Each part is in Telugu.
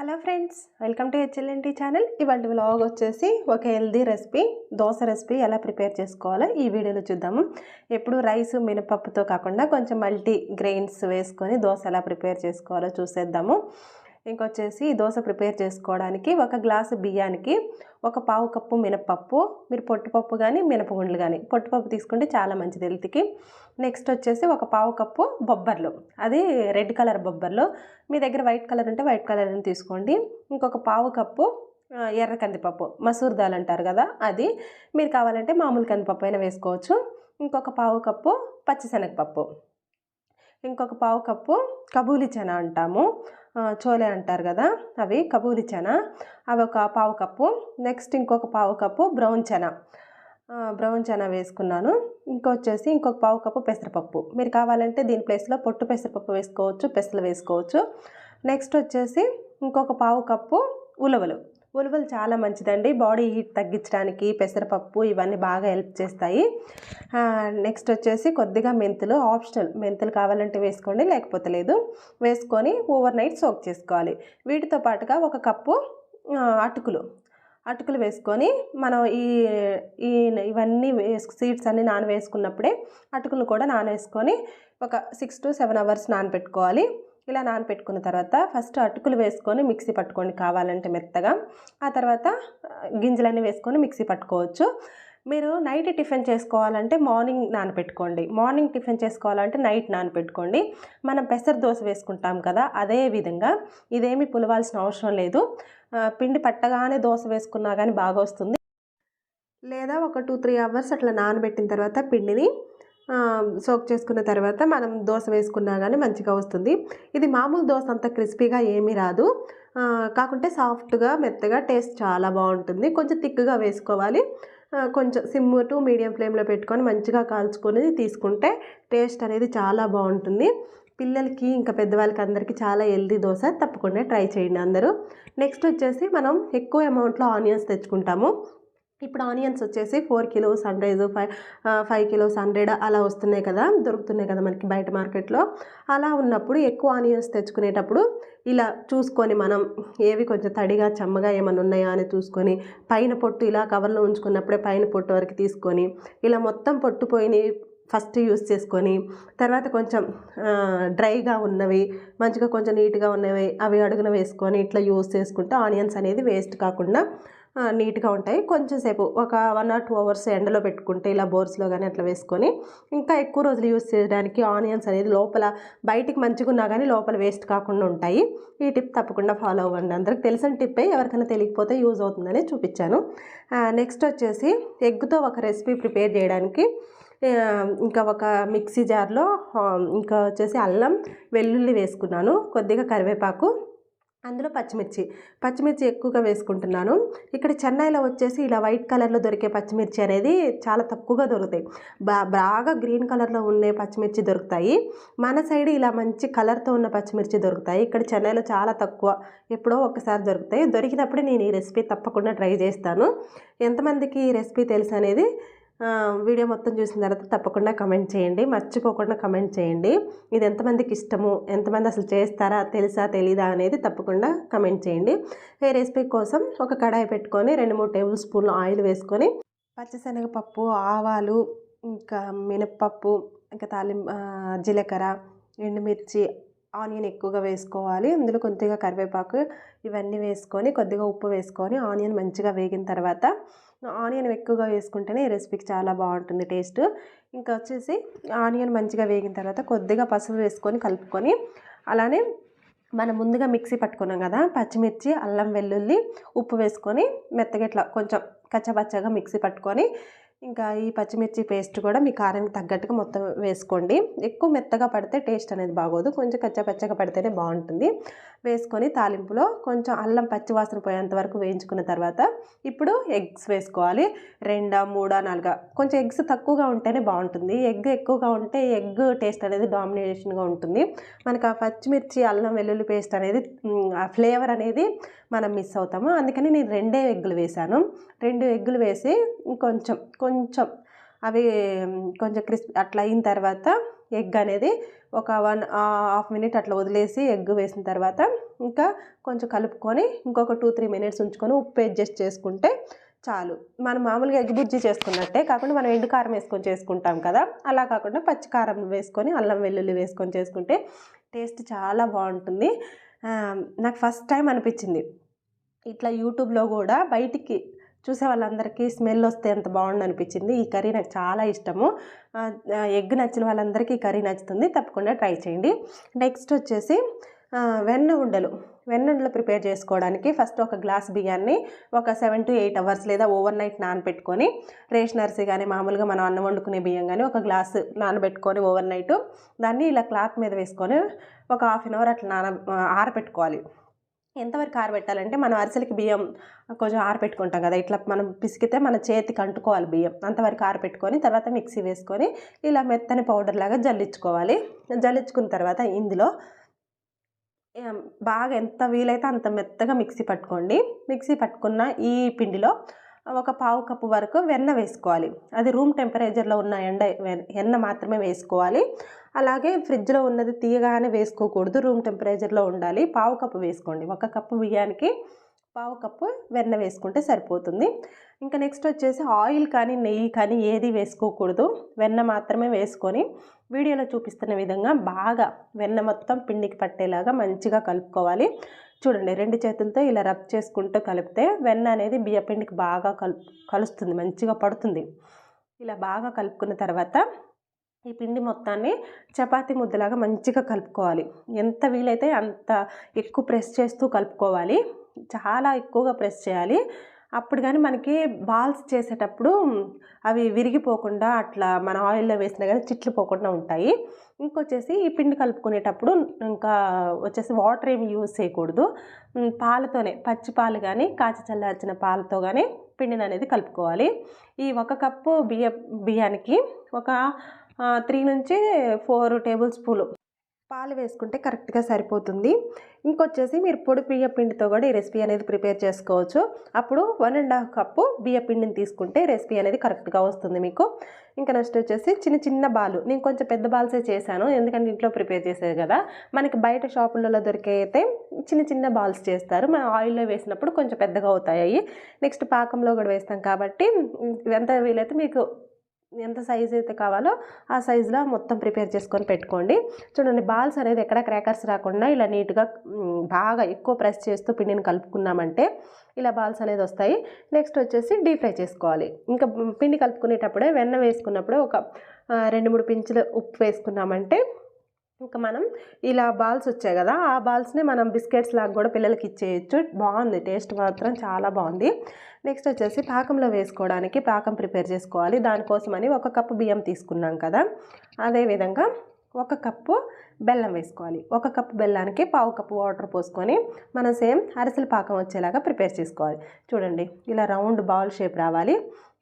Hello friends welcome to HLNT channel ఇవాళ వ్లాగ్ వచ్చేసి ఒక హెల్దీ రెసిపీ దోశ రెసిపీ ఎలా ప్రిపేర్ చేసుకోవాలో ఈ వీడియోలో చూద్దాము. ఎప్పుడు రైస్ మినపప్పుతో కాకుండా కొంచెం మల్టీ గ్రెయిన్స్ వేసుకొని దోశ ఎలా ప్రిపేర్ చేసుకోవాలో చూసేద్దాము. ఇంకొచ్చేసి ఈ దోశ ప్రిపేర్ చేసుకోవడానికి ఒక గ్లాసు బియ్యానికి ఒక పావు కప్పు మినపప్పు మీరు పొట్టుపప్పు కానీ మినపగుండ్లు కానీ పొట్టుపప్పు తీసుకుంటే చాలా మంచిది హెల్త్కి. నెక్స్ట్ వచ్చేసి ఒక పావు కప్పు బొబ్బర్లు. అది రెడ్ కలర్ బొబ్బర్లు. మీ దగ్గర వైట్ కలర్ ఉంటే వైట్ కలర్ తీసుకోండి. ఇంకొక పావు కప్పు ఎర్ర కందిపప్పు. మసూర్ దాల్ అంటారు కదా అది. మీరు కావాలంటే మామూలు కందిపప్పు అయినా వేసుకోవచ్చు. ఇంకొక పావు కప్పు పచ్చిశనగపప్పు. ఇంకొక పావు కప్పు కబూలి చనా అంటాము. చోలే అంటారు కదా అవి కబూలి చనా. అవి ఒక పావు కప్పు. నెక్స్ట్ ఇంకొక పావు cup brown chana. Brown chana వేసుకున్నాను. ఇంకొచ్చేసి ఇంకొక పావు కప్పు పెసరపప్పు. మీరు కావాలంటే దీని ప్లేస్లో పొట్టు పెసరపప్పు వేసుకోవచ్చు పెసలు వేసుకోవచ్చు. నెక్స్ట్ వచ్చేసి ఇంకొక పావు కప్పు ఉలవలు. ఉలువలు చాలా మంచిదండి. బాడీ హీట్ తగ్గించడానికి పెసరపప్పు ఇవన్నీ బాగా హెల్ప్ చేస్తాయి. నెక్స్ట్ వచ్చేసి కొద్దిగా మెంతులు ఆప్షనల్ మెంతులు కావాలంటే వేసుకోండి లేకపోతే లేదు. వేసుకొని ఓవర్ నైట్ సోక్ చేసుకోవాలి. వీటితో పాటుగా ఒక కప్పు అటుకులు. అటుకులు వేసుకొని మనం ఈ ఈ ఇవన్నీ వేసు సీడ్స్ అన్నీ నానవేసుకున్నప్పుడే అటుకులు కూడా నానవేసుకొని ఒక సిక్స్ టు సెవెన్ అవర్స్ నానబెట్టుకోవాలి ఇలా నానబెట్టుకున్న తర్వాత ఫస్ట్ అటుకులు వేసుకొని మిక్సీ పట్టుకోండి కావాలంటే మెత్తగా ఆ తర్వాత గింజలన్నీ వేసుకొని మిక్సీ పట్టుకోవచ్చు. మీరు నైట్ టిఫిన్ చేసుకోవాలంటే మార్నింగ్ నానబెట్టుకోండి మార్నింగ్ టిఫిన్ చేసుకోవాలంటే నైట్ నానబెట్టుకోండి మనం పెసర దోశ వేసుకుంటాం కదా అదే విధంగా ఇదేమి పులవాల్సిన అవసరం లేదు. పిండి పట్టగానే దోశ వేసుకున్నా కానీ బాగా వస్తుంది లేదా ఒక టూ త్రీ అవర్స్ అట్లా నానబెట్టిన తర్వాత పిండిని సోక్ చేసుకున్న తర్వాత మనం దోశ వేసుకున్నా కానీ మంచిగా వస్తుంది. ఇది మామూలు దోశ అంత క్రిస్పీగా ఏమీ రాదు. కాకుంటే సాఫ్ట్గా మెత్తగా టేస్ట్ చాలా బాగుంటుంది. కొంచెం థిక్గా వేసుకోవాలి. కొంచెం సిమ్ టు మీడియం ఫ్లేమ్లో పెట్టుకొని మంచిగా కాల్చుకొని తీసుకుంటే టేస్ట్ అనేది చాలా బాగుంటుంది. పిల్లలకి ఇంకా పెద్దవాళ్ళకి అందరికీ చాలా హెల్దీ దోశ. తప్పకుండా ట్రై చేయండి అందరూ. నెక్స్ట్ వచ్చేసి మనం ఎక్కువ అమౌంట్లో ఆనియన్స్ తెచ్చుకుంటాము. ఇప్పుడు ఆనియన్స్ వచ్చేసి four kilos hundred five five kilos hundred అలా వస్తున్నాయి కదా దొరుకుతున్నాయి కదా మనకి బయట మార్కెట్లో. అలా ఉన్నప్పుడు ఎక్కువ ఆనియన్స్ తెచ్చుకునేటప్పుడు ఇలా చూసుకొని మనం ఏవి కొంచెం తడిగా చెమ్మగా ఏమైనా ఉన్నాయా అని చూసుకొని పైన పొట్టు ఇలా కవర్లో ఉంచుకున్నప్పుడే పైన పొట్టు వరకు తీసుకొని ఇలా మొత్తం పొట్టు పోయినవి ఫస్ట్ యూస్ చేసుకొని తర్వాత కొంచెం డ్రైగా ఉన్నవి మంచిగా కొంచెం నీట్గా ఉన్నవి అవి అడుగున వేసుకొని ఇట్లా యూస్ చేసుకుంటే ఆనియన్స్ అనేది వేస్ట్ కాకుండా నీట్గా ఉంటాయి. కొంచెం సేపు ఒక వన్ ఆర్ టూ అవర్స్ ఎండలో పెట్టుకుంటే ఇలా బోర్స్లో కానీ అట్లా వేసుకొని ఇంకా ఎక్కువ రోజులు యూస్ చేయడానికి ఆనియన్స్ అనేది లోపల బయటికి మంచిగా ఉన్నా కానీ లోపల వేస్ట్ కాకుండా ఉంటాయి. ఈ టిప్ తప్పకుండా ఫాలో అవ్వండి. అందరికి తెలిసిన టిప్పే ఎవరికైనా తెలియకపోతే యూజ్ అవుతుందని చూపించాను. నెక్స్ట్ వచ్చేసి ఎగ్తో ఒక రెసిపీ ప్రిపేర్ చేయడానికి ఇంకా ఒక మిక్సీ జార్లో ఇంకా వచ్చేసి అల్లం వెల్లుల్లి వేసుకున్నాను. కొద్దిగా కరివేపాకు అందులో పచ్చిమిర్చి. పచ్చిమిర్చి ఎక్కువగా వేసుకుంటున్నాను. ఇక్కడ చెన్నైలో వచ్చేసి ఇలా వైట్ కలర్లో దొరికే పచ్చిమిర్చి అనేది చాలా తక్కువగా దొరుకుతాయి. బా బాగా గ్రీన్ కలర్లో ఉండే పచ్చిమిర్చి దొరుకుతాయి. మన సైడ్ ఇలా మంచి కలర్తో ఉన్న పచ్చిమిర్చి దొరుకుతాయి. ఇక్కడ చెన్నైలో చాలా తక్కువ ఎప్పుడో ఒకసారి దొరుకుతాయి. దొరికినప్పుడు నేను ఈ రెసిపీ తప్పకుండా ట్రై చేస్తాను. ఎంతమందికి ఈ రెసిపీ తెలుసు అనేది వీడియో మొత్తం చూసిన తర్వాత తప్పకుండా కమెంట్ చేయండి. మర్చిపోకుండా కమెంట్ చేయండి. ఇది ఎంతమందికి ఇష్టము? ఎంతమంది అసలు చేస్తారా? తెలుసా? తెలీదా? అనేది తప్పకుండా కమెంట్ చేయండి. ఈ రెసిపీ కోసం ఒక కడాయి పెట్టుకొని రెండు మూడు టేబుల్ స్పూన్లు ఆయిల్ వేసుకొని పచ్చిశనగపప్పు ఆవాలు ఇంకా మినప్పప్పు ఇంకా తాలిం జీలకర్ర ఎండుమిర్చి ఆనియన్ ఎక్కువగా వేసుకోవాలి. అందులో కొద్దిగా కరివేపాకు ఇవన్నీ వేసుకొని కొద్దిగా ఉప్పు వేసుకొని ఆనియన్ మంచిగా వేగిన తర్వాత ఆనియన్ ఎక్కువగా వేసుకుంటేనే ఈ రెసిపీకి చాలా బాగుంటుంది టేస్ట్. ఇంకా వచ్చేసి ఆనియన్ మంచిగా వేగిన తర్వాత కొద్దిగా పసుపు వేసుకొని కలుపుకొని అలానే మనం ముందుగా మిక్సీ పట్టుకున్నాం కదా పచ్చిమిర్చి అల్లం వెల్లుల్లి ఉప్పు వేసుకొని మెత్తగా ఇట్లా కొంచెం కచ్చపచ్చగా మిక్సీ పట్టుకొని ఇంకా ఈ పచ్చిమిర్చి పేస్ట్ కూడా మీ కారానికి తగ్గట్టుగా మొత్తం వేసుకోండి. ఎక్కువ మెత్తగా పడితే టేస్ట్ అనేది బాగోదు. కొంచెం కచ్చపచ్చగా పడితేనే బాగుంటుంది. వేసుకొని తాలింపులో కొంచెం అల్లం పచ్చివాసన పోయేంత వరకు వేయించుకున్న తర్వాత ఇప్పుడు ఎగ్స్ వేసుకోవాలి. రెండా మూడా నాలుగా కొంచెం ఎగ్స్ తక్కువగా ఉంటేనే బాగుంటుంది. ఎగ్ ఎక్కువగా ఉంటే ఎగ్ టేస్ట్ అనేది డామినేషన్గా ఉంటుంది. మనకు ఆ పచ్చిమిర్చి అల్లం వెల్లుల్లి పేస్ట్ అనేది ఆ ఫ్లేవర్ అనేది మనం మిస్ అవుతాము. అందుకని నేను రెండే ఎగ్గులు వేశాను. రెండు ఎగ్గులు వేసి కొంచెం కొంచెం అవి కొంచెం క్రిస్పీ అట్లా అయిన తర్వాత ఎగ్ అనేది ఒక వన్ హాఫ్ మినిట్ అట్లా వదిలేసి ఎగ్ వేసిన తర్వాత ఇంకా కొంచెం కలుపుకొని ఇంకొక టూ త్రీ మినిట్స్ ఉంచుకొని ఉప్పు అడ్జస్ట్ చేసుకుంటే చాలు. మనం మామూలుగా ఎగ్ బుజ్జి చేసుకున్నట్టే కాకుండా మనం ఎండు కారం వేసుకొని చేసుకుంటాం కదా. అలా కాకుండా పచ్చి కారం వేసుకొని అల్లం వెల్లుల్లి వేసుకొని చేసుకుంటే టేస్ట్ చాలా బాగుంటుంది. నాకు ఫస్ట్ టైం అనిపించింది. ఇట్లా యూట్యూబ్లో కూడా బయటికి చూసే వాళ్ళందరికీ స్మెల్ వస్తే ఎంత బాగుండు అనిపించింది. ఈ కర్రీ నాకు చాలా ఇష్టము. ఎగ్ నచ్చిన వాళ్ళందరికీ ఈ కర్రీ నచ్చుతుంది. తప్పకుండా ట్రై చేయండి. నెక్స్ట్ వచ్చేసి వెన్న ఉండలు. వెన్నుండలు ప్రిపేర్ చేసుకోవడానికి ఫస్ట్ ఒక గ్లాస్ బియ్యాన్ని ఒక సెవెన్ టు ఎయిట్ అవర్స్ లేదా ఓవర్ నైట్ నానబెట్టుకొని రేషన్ అరిసి కానీ మామూలుగా మనం అన్నం వండుకునే బియ్యం కానీ ఒక గ్లాస్ నానబెట్టుకొని ఓవర్ నైట్ దాన్ని ఇలా క్లాత్ మీద వేసుకొని ఒక హాఫ్ అన్ అవర్ అట్లా నాన ఆరబెట్టుకోవాలి ఎంతవరకు ఆరబెట్టాలంటే మనం అరిసెలకి బియ్యం కొంచెం ఆరబెట్టుకుంటాం కదా ఇట్లా మనం పిసికితే మన చేతికి అంటుకోవాలి బియ్యం అంతవరకు ఆరబెట్టుకొని తర్వాత మిక్సీ వేసుకొని ఇలా మెత్తని పౌడర్ లాగా జల్లించుకోవాలి. జల్లించుకున్న తర్వాత ఇందులో బాగా ఎంత వీలైతే అంత మెత్తగా మిక్సీ పట్టుకోండి. మిక్సీ పట్టుకున్న ఈ పిండిలో ఒక పావు కప్పు వరకు వెన్న వేసుకోవాలి. అది రూమ్ టెంపరేచర్లో ఉన్న ఎండ ఎన్న వెన్న మాత్రమే వేసుకోవాలి. అలాగే ఫ్రిడ్జ్లో ఉన్నది తీయగానే వేసుకోకూడదు. రూమ్ టెంపరేచర్లో ఉండాలి. పావు కప్పు వేసుకోండి. ఒక కప్పు బియ్యానికి పావు కప్పు వెన్న వేసుకుంటే సరిపోతుంది. ఇంకా నెక్స్ట్ వచ్చేసి ఆయిల్ కానీ నెయ్యి కానీ ఏది వేసుకోకూడదు. వెన్న మాత్రమే వేసుకొని వీడియోలో చూపిస్తున్న విధంగా బాగా వెన్న మొత్తం పిండికి పట్టేలాగా మంచిగా కలుపుకోవాలి. చూడండి రెండు చేతులతో ఇలా రబ్ చేసుకుంటూ కలిపితే వెన్న అనేది బియ్యపిండికి బాగా కలుస్తుంది మంచిగా పడుతుంది. ఇలా బాగా కలుపుకున్న తర్వాత ఈ పిండి మొత్తాన్ని చపాతీ ముద్దలాగా మంచిగా కలుపుకోవాలి. ఎంత వీలైతే అంత ఎక్కువ ప్రెస్ చేస్తూ కలుపుకోవాలి. చాలా ఎక్కువగా ప్రెస్ చేయాలి. అప్పుడు కానీ మనకి బాల్స్ చేసేటప్పుడు అవి విరిగిపోకుండా అట్లా మన ఆయిల్లో వేసినా కానీ చిట్లు పోకుండా ఉంటాయి. ఇంకొచ్చేసి ఈ పిండి కలుపుకునేటప్పుడు ఇంకా వచ్చేసి వాటర్ ఏమి యూజ్ చేయకూడదు. పాలతోనే పచ్చి పాలు కానీ కాచి చల్లార్చిన పాలతో కానీ పిండిని అనేది కలుపుకోవాలి. ఈ ఒక కప్పు బియ్య బియ్యానికి ఒక త్రీ నుంచి ఫోర్ టేబుల్ స్పూన్ పాలు వేసుకుంటే కరెక్ట్గా సరిపోతుంది. ఇంకొచ్చేసి మీరు పొడి బియ్య పిండితో కూడా ఈ రెసిపీ అనేది ప్రిపేర్ చేసుకోవచ్చు. అప్పుడు వన్ అండ్ హాఫ్ కప్పు బియ్య పిండిని తీసుకుంటే రెసిపీ అనేది కరెక్ట్గా వస్తుంది మీకు. ఇంకా నెక్స్ట్ వచ్చేసి చిన్న చిన్న బాలు. నేను కొంచెం పెద్ద బాల్సే చేశాను. ఎందుకంటే ఇంట్లో ప్రిపేర్ చేసేది కదా. మనకి బయట షాపులలో దొరికే అయితే చిన్న చిన్న బాల్స్ చేస్తారు. మన ఆయిల్లో వేసినప్పుడు కొంచెం పెద్దగా అవుతాయి నెక్స్ట్ పాకంలో కూడా వేస్తాం కాబట్టి ఎంత వీలైతే మీకు ఎంత సైజ్ అయితే కావాలో ఆ సైజులో మొత్తం ప్రిపేర్ చేసుకొని పెట్టుకోండి. చూడండి బాల్స్ అనేది ఎక్కడ క్రాకర్స్ రాకుండా ఇలా నీట్గా బాగా ఎక్కువ ప్రెస్ చేస్తూ పిండిని కలుపుకున్నామంటే ఇలా బాల్స్ అనేది వస్తాయి. నెక్స్ట్ వచ్చేసి డీప్ ఫ్రై చేసుకోవాలి. ఇంకా పిండి కలుపుకునేటప్పుడే వెన్న వేసుకున్నప్పుడు ఒక రెండు మూడు పించులు ఉప్పు వేసుకున్నామంటే ఇంకా మనం ఇలా బాల్స్ వచ్చాయి కదా ఆ బాల్స్ని మనం బిస్కెట్స్ లాగా కూడా పిల్లలకి ఇచ్చేయచ్చు. బాగుంది టేస్ట్ మాత్రం చాలా బాగుంది. నెక్స్ట్ వచ్చేసి పాకంలో వేసుకోవడానికి పాకం ప్రిపేర్ చేసుకోవాలి. దానికోసమని ఒక కప్పు బియ్యం తీసుకున్నాం కదా అదేవిధంగా ఒక కప్పు బెల్లం వేసుకోవాలి. ఒక కప్పు బెల్లానికి పావు కప్పు వాటర్ పోసుకొని మనం సేమ్ అరిసెల పాకం వచ్చేలాగా ప్రిపేర్ చేసుకోవాలి. చూడండి ఇలా రౌండ్ బౌల్ షేప్ రావాలి.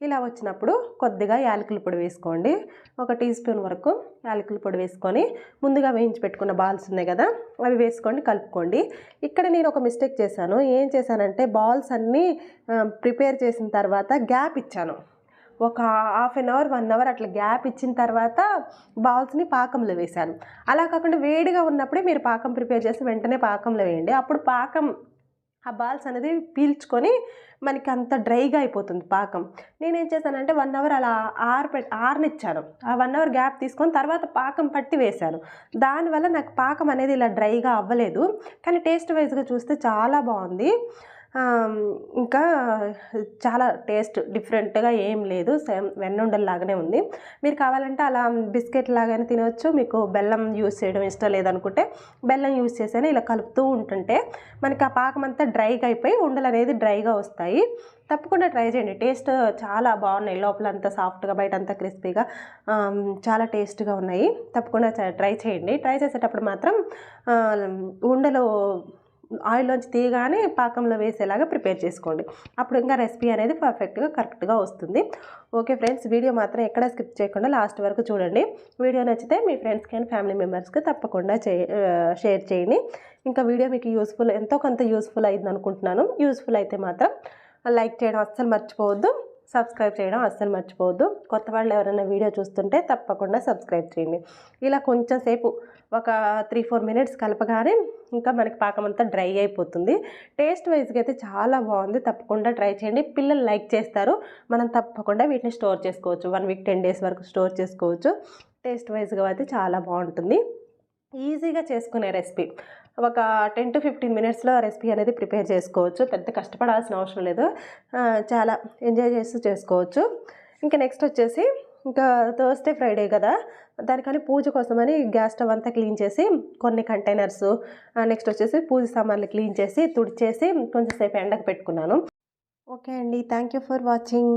ఇలా వచ్చినప్పుడు కొద్దిగా యాలకుల పొడి వేసుకోండి. ఒక టీ స్పూన్ వరకు యాలకుల పొడి వేసుకొని ముందుగా వేయించి పెట్టుకున్న బాల్స్ ఉన్నాయి కదా అవి వేసుకోండి కలుపుకోండి. ఇక్కడ నేను ఒక మిస్టేక్ చేశాను. ఏం చేశానంటే బాల్స్ అన్నీ ప్రిపేర్ చేసిన తర్వాత గ్యాప్ ఇచ్చాను. ఒక half an hour one hour అట్లా గ్యాప్ ఇచ్చిన తర్వాత బాల్స్ని పాకంలో వేశాను. అలా కాకుండా వేడిగా ఉన్నప్పుడే మీరు పాకం ప్రిపేర్ చేసి వెంటనే పాకంలో వేయండి. అప్పుడు పాకం ఆ బాల్స్ అనేది పీల్చుకొని మనకి అంత డ్రైగా అయిపోతుంది పాకం. నేనేం చేశానంటే వన్ అవర్ అలా ఆరు పె ఆరనిచ్చాను. ఆ వన్ అవర్ గ్యాప్ తీసుకొని తర్వాత పాకం పట్టి వేశాను. దానివల్ల నాకు పాకం అనేది ఇలా డ్రైగా అవ్వలేదు. కానీ టేస్ట్ వైజ్గా చూస్తే చాలా బాగుంది. ఇంకా చాలా టేస్ట్ డిఫరెంట్గా ఏం లేదు. సేమ్ వెన్నుండల్లాగానే ఉంది. మీరు కావాలంటే అలా బిస్కెట్ లాగానే తినవచ్చు మీకు బెల్లం యూస్ చేయడం ఇష్టం లేదనుకుంటే బెల్లం యూస్ చేసేనే ఇలా కలుపుతూ ఉంటుంటే మనకి ఆ పాకం అంతా డ్రైగా అయిపోయి ఉండలు అనేది డ్రైగా వస్తాయి. తప్పకుండా ట్రై చేయండి. టేస్ట్ చాలా బాగున్నాయి. లోపల అంతా సాఫ్ట్గా బయట అంతా క్రిస్పీగా చాలా టేస్ట్గా ఉన్నాయి. తప్పకుండా చ- ట్రై చేయండి. ట్రై చేసేటప్పుడు మాత్రం ఉండలు ఆయిల్లోంచి తీయగానే పాకంలో వేసేలాగా ప్రిపేర్ చేసుకోండి. అప్పుడు ఇంకా రెసిపీ అనేది పర్ఫెక్ట్గా కరెక్ట్గా వస్తుంది. ఓకే ఫ్రెండ్స్ వీడియో మాత్రం ఎక్కడ స్కిప్ చేయకుండా లాస్ట్ వరకు చూడండి. వీడియో నచ్చితే మీ ఫ్రెండ్స్కి అండ్ ఫ్యామిలీ మెంబర్స్కి తప్పకుండా షేర్ చేయండి. ఇంకా వీడియో మీకు యూస్ఫుల్ ఎంతో కొంత యూస్ఫుల్ అయింది అనుకుంటున్నాను యూస్ఫుల్ అయితే మాత్రం లైక్ చేయడం అస్సలు మర్చిపోవద్దు. సబ్స్క్రైబ్ చేయడం అస్సలు మర్చిపోవద్దు. కొత్త వాళ్ళు ఎవరైనా వీడియో చూస్తుంటే తప్పకుండా సబ్స్క్రైబ్ చేయండి. ఇలా కొంచెం సేపు ఒక త్రీ ఫోర్ మినిట్స్ కలపగానే ఇంకా మనకి పాకం అంతా డ్రై అయిపోతుంది. టేస్ట్ వైజ్గా అయితే చాలా బాగుంది. తప్పకుండా ట్రై చేయండి. పిల్లలు లైక్ చేస్తారు. మనం తప్పకుండా వీటిని స్టోర్ చేసుకోవచ్చు. వన్ వీక్ టెన్ డేస్ వరకు స్టోర్ చేసుకోవచ్చు. టేస్ట్ వైజ్గా అయితే చాలా బాగుంటుంది. ఈజీగా చేసుకునే రెసిపీ. ఒక టెన్ టు ఫిఫ్టీన్ మినిట్స్లో రెసిపీ అనేది ప్రిపేర్ చేసుకోవచ్చు. పెద్ద కష్టపడాల్సిన అవసరం లేదు. చాలా ఎంజాయ్ చేస్తూ చేసుకోవచ్చు. ఇంకా నెక్స్ట్ వచ్చేసి ఇంకా థర్స్డే ఫ్రైడే కదా. దానికని పూజ కోసమని గ్యాస్ స్టవ్ అంతా క్లీన్ చేసి కొన్ని కంటైనర్స్ నెక్స్ట్ వచ్చేసి పూజ సామాన్లు క్లీన్ చేసి తుడిచేసి కొంచెంసేపు ఎండకు పెట్టుకున్నాను. ఓకే అండి. Thank you for watching.